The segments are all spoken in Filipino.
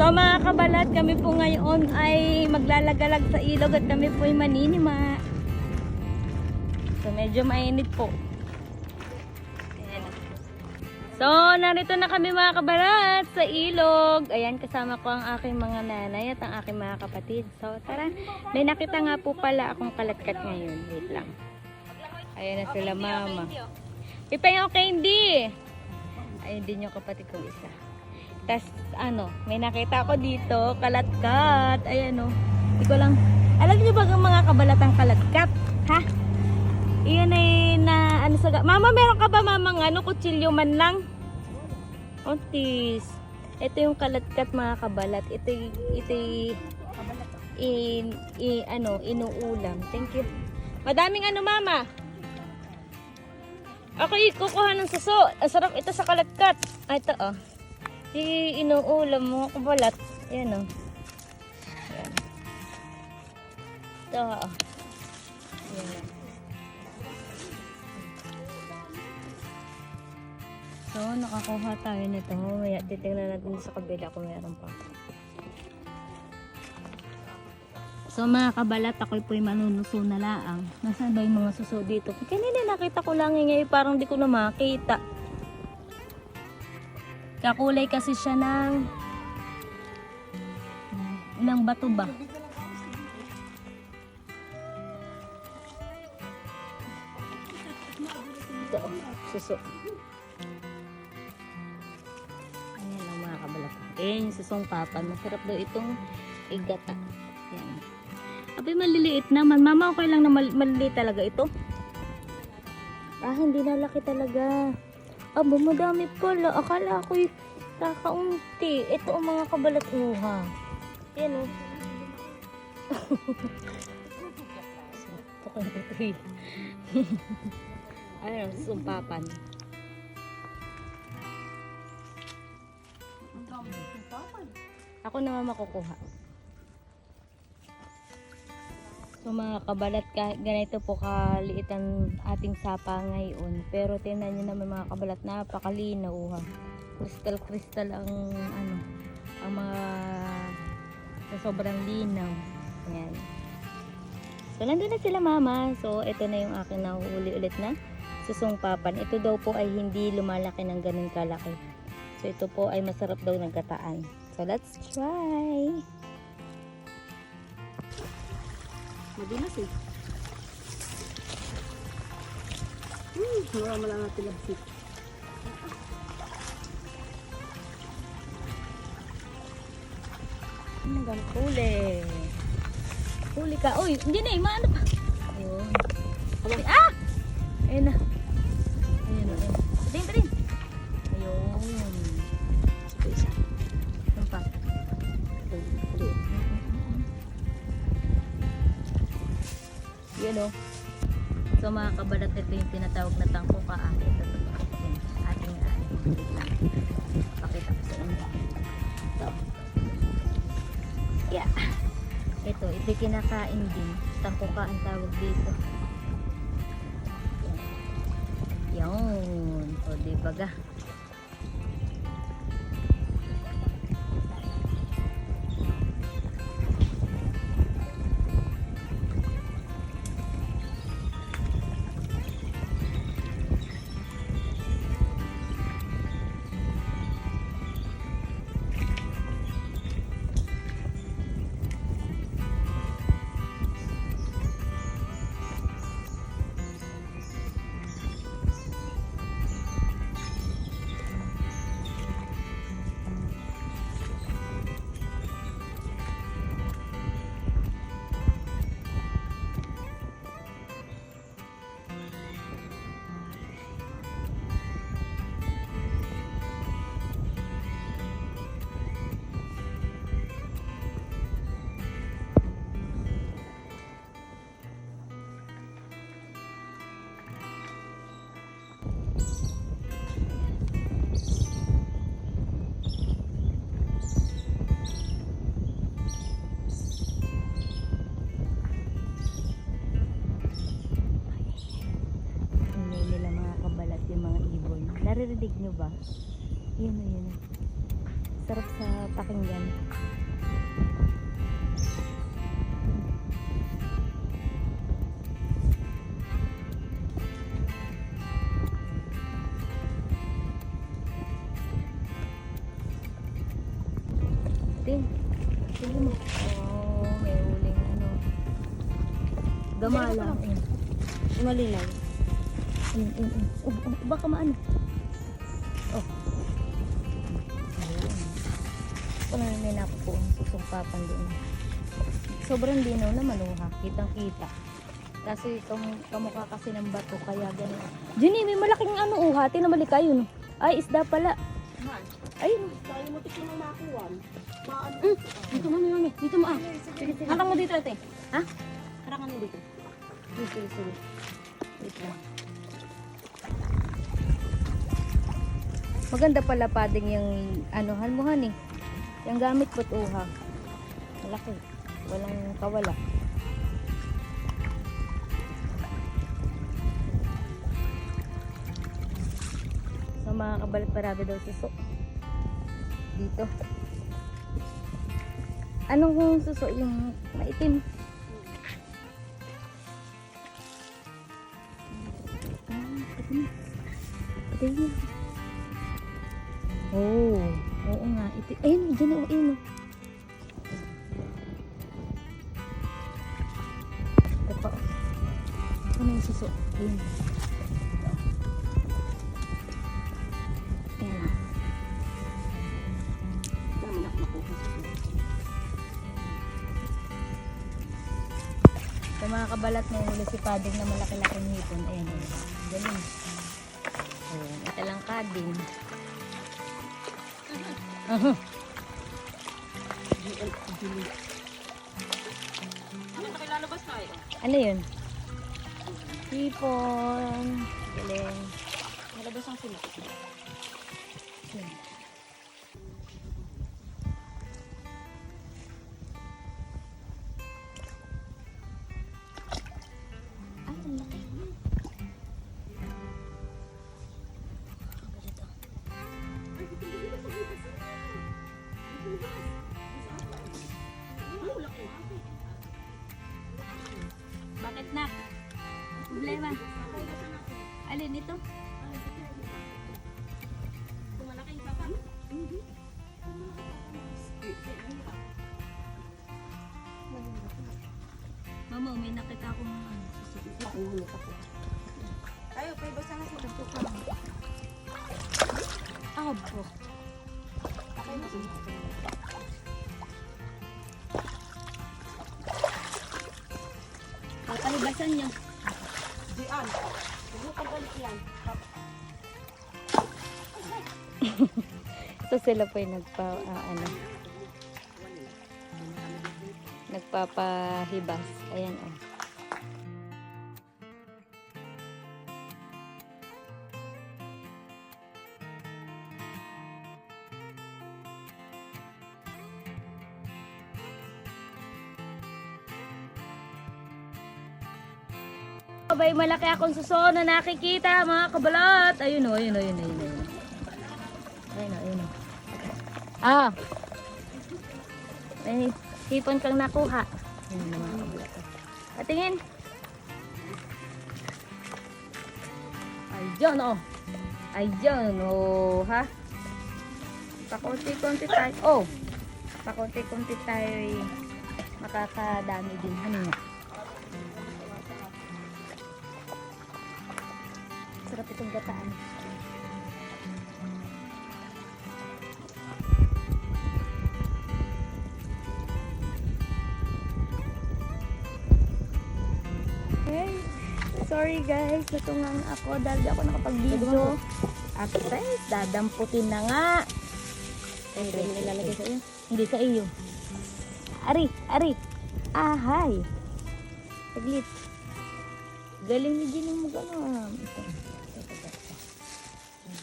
So mga kabalat, kami po ngayon ay maglalagalag sa ilog at kami po ay maninima. So medyo mainit po. Ayan. So narito na kami mga kabalat sa ilog. Ayan kasama ko ang aking mga nanay at ang aking mga kapatid. So tara, may nakita nga po pala akong kalatkat ngayon. Wait lang. Ayan na sila mama. Pipay yung candy. Ayun din yung kapatid kong isa. Tapos, ano, may nakita ko dito, kalatkat. Ayan, o. Hindi ko lang, alam niyo ba ang mga kabalatang kalatkat? Ha? Iyan ay na, ano sa, mama, meron ka ba mamang, ano, kutsilyo man lang? Ontis. Ito yung kalatkat mga kabalat. Ito, ito, in, i, ano, inuulam. Thank you. Madaming ano, mama? Ako kukuha ng suso. Ang sarap ito sa kalatkat. Ah, ito oh. Di inuulam mo kabalat. Yan oh. Yan. Ito. Yan. oh. So, nakakuha tayo nito. Mamaya, titingnan natin sa kabila kung meron pa. So mga kabalat, ako po'y manunuso na laang. Nasaan ba yung mga suso dito? Kanina nakita ko lang eh, ngayon parang di ko na makita. Kakulay kasi siya ng ng bato ba? Ito, suso. Ayan ang mga kabalat. Ayan yung susong papan. Masarap daw itong igata. Ayan. Abay, maliliit naman. Mama, okay lang na mal maliliit talaga ito. Ah, hindi na laki talaga. Aba, madami pala. Akala ko kakaunti. Ito ang mga kabalatuha. Yan o. Ito ka ito eh. Ayun, sumpapan. Ako naman makukuha. So mga kabalat, kahit ganito po kaliit ang ating sapa ngayon. Pero tingnan nyo naman mga kabalat, napakalinaw ha. Crystal crystal ang ano, ang mga sa sobrang linaw. Ayan. So nandun na sila mama. So ito na yung aking nahuhuli ulit na susong papan. Ito daw po ay hindi lumalaki ng ganun kalaki. So ito po ay masarap daw ng gataan. So let's try. Madinas eh. Hmm, wala mo lang natin labsit. Hanggang huli. Huli ka. Uy, hindi na eh. Maano pa? Ayun. Ay, ah! Ayun na. Ayun na. Ayun. Ayun. Yun o. So mga kabalat, ito yung tinatawag na tangko ka. Ah, ito, ito. Yan. Ating lang. Pakita ko sa inyo. Ito. Yeah. Ito, ito kinakain din. Tangkuka ang tawag dito. Yan. O, di baga. Ingay ba? Yun o yun o. Sarap sa pakinggan. Tin, mo. Oh, may huling ano. Gamala. Malinaw. Ayun, ayun, ayun. Oh, oh, baka maano. Na nakupo ang susungkapan doon. Sobrang linaw naman oh ha. Kitang kita. Kasi kam kamukha kasi ng bato kaya ganun. Jenny, may malaking ano oh hati na malika yun. Ay, isda pala. Man, Ayun. tayo mo tikin makuwan. Maano? Mm. Dito mami, mami. Dito mo ah. Hanggang mo dito ate. Ha? Karangan mo dito. Sige, sige. Wait lang. Maganda pala pading yung ano, halmuhan eh. Yung gamit ba't uha? Malaki. Walang kawala. So mga kabalat parado daw suso. Dito. Anong suso? Yung maitim. Ito Oh, oo nga. Ito, ayun, dyan oh, ayun. oh. Ito pa. Ano yung suso? Ayun. Ayun. Dami na mga kabalat may huli si Pading na malaki-laking hipon. Ayan, ayan. Ganun. Oh, ito lang kading. Aha. Ano, nakilalabas tayo? Ano yun? Hipon. Galing. Nalabas ang sila. Mama, may nakita akong ano, susunod. Ang hulog ako. Tayo, pwede basta na sila. Abo. Takay mo sila. Papalibasan niyo. Diyan. Mo pagbalit yan. So sila po yung nagpa, ah, ano, nagpapahibas. Ayan oh. Abay, malaki akong suso na nakikita mga kabalat. Ayun o, ayun o, ayun o, ayun o. Ayun o, ayun o. Ah! May hipon kang nakuha. Kabalat. Patingin. Ayun o. Ayun o, ha? Pakunti-kunti tayo. Oh! Pakunti-kunti tayo makakadami din. Ano nga? Sorry guys, natungan ako dahil ako nakapag-video. At guys, dadamputin na nga. Ay, ay, nilalagay sa iyo? Hindi sa iyo. Ari, ari. Ahay. Saglit. Galing ni Ginong mo gano'n. Ito.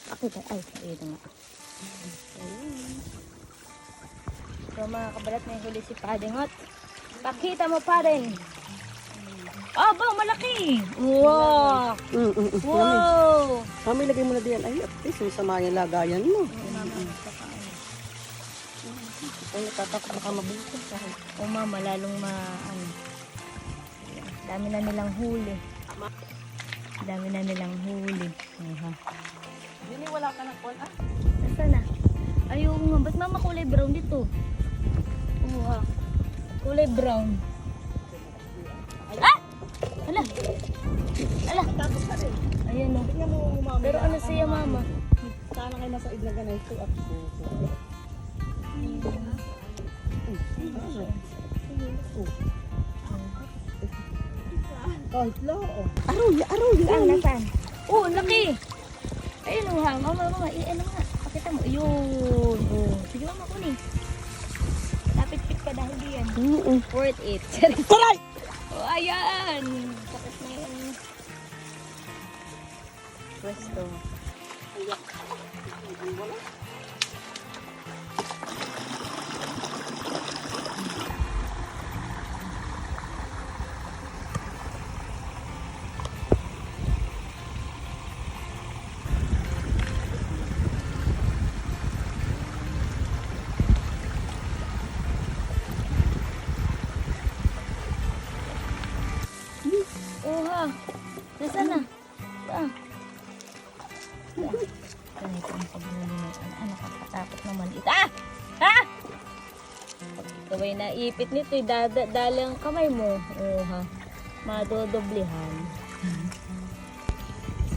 Pakita. Ay, ito nga. So mga kabalat, may huli si Padingot. Pakita mo pa rin. Oh, ba, malaki. Wow. Mm, mm, mm. Wow. mami, lagay mo na diyan. Ay, at least yung sama niya lagayan mo. Kung natatakot baka mabusog ka. O mama, lalong ma, ano. Dami na nilang huli. Dami na nilang huli. Aha. Dili wala ka ng kon ah. Nasaan na? Ayaw nga. Ba't mama kulay brown dito? Oo ha. Kulay brown. Ah! Ala! Ala! Tapos ka rin. Ayan o. Tingnan mo mama. Pero ano siya mama? Sana kayo nasa idlaga na ito at Kahit lo. Aroy, aroy. Nasaan? Oh, ang laki! Ayun o ha. Mama, mama. Eh, ano nga? Pakita mo. Ayun. Oh. Sige mama, kunin. Lapit-pit ka dahil diyan. Worth it. Taray! Oh, ayan! Sakit na yung pwesto. Oha! Pag ikaw ay naipit nito, eh, dada, dali ang kamay mo. Oha. Madodoblehan.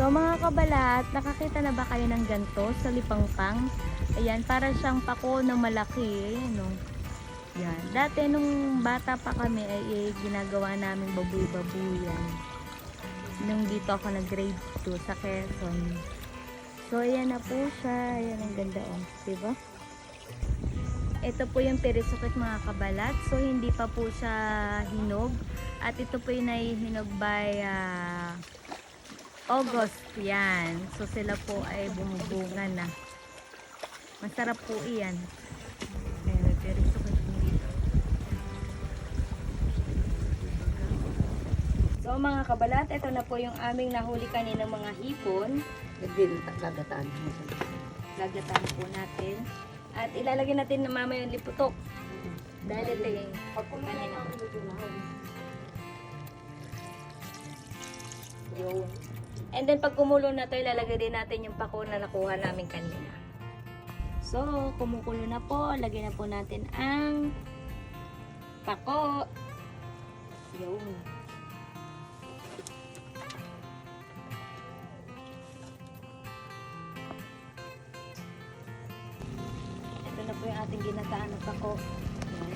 So mga kabalat, nakakita na ba kayo ng ganto sa lipangpang? Ayan, para siyang pako na malaki. Ayan o. Yan. Dati nung bata pa kami ay, ay ginagawa namin babuy-babuyan. Nung dito ako nag-grade 2 sa Quezon. So ayan na po siya. Ayan ang ganda oh. Diba? Ito po yung perisukit mga kabalat. So hindi pa po siya hinog. At ito po yung naihinog by ah, August. Yan. So sila po ay bumubunga na. Masarap po iyan. Pero perisukit dito. So mga kabalat, ito na po yung aming nahuli kanina mga hipon. Nagdin, lagataan. Lagatan po natin. At ilalagay natin na mama yung liputok. Dahil ito yung kanina. Yun. And then pag kumulo na to, ilalagay din natin yung pako na nakuha namin kanina. So, kumukulo na po. Lagyan na po natin ang pako. Yun. Ating ginataan na pako. Yan.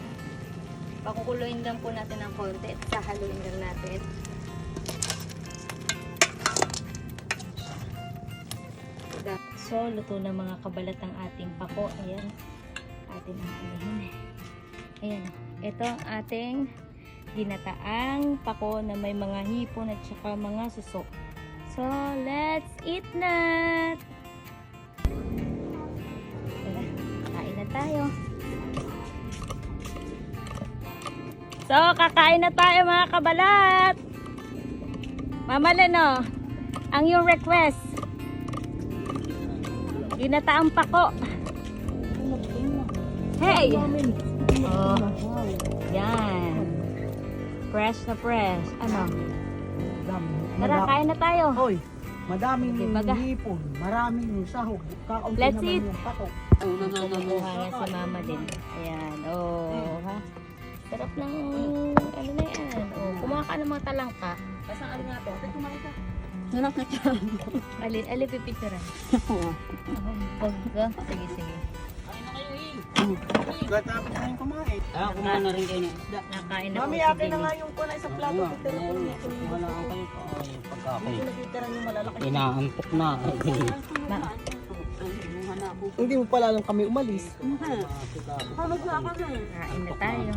Pakukuluin lang po natin ng konti at sahaluin lang natin. So, luto na mga kabalat ang ating pako. Ayan. Atin ang anihin. Ayan. Ito ang ating ginataang pako na may mga hipon at saka mga susok. So, let's eat na! Tayo. So, kakain na tayo mga kabalat! Mama Leno, ang yung request. Ginataang pako. Hey! Oh, yan. Fresh na fresh. Ano? Tara, kain na tayo. Hoy, madaming baga. hipon, maraming sahog, kakaunti Let's naman eat. yung patok. Kumukuha nga si mama din. Ayan. Oh, ha? Sarap ng ano na yan. Oh, kumuha ka ng mga talangka. Kasang alin nga to? Ito kumain ka. Alin, alin pipicturan. Oh, pagka. Sige, sige. Gatapos na yung kumain. Ah, kumain na rin kayo ng isda. Nakain na Mami, akin na nga yung kuna isang plato. Wala, Pero kung wala, kung wala ang kayo pa. Ay, pagka Hindi kayo. nakitira yung malalaki. Inaantok na. Hindi mo pala lang kami umalis. Hamag na ako na. Kain na tayo.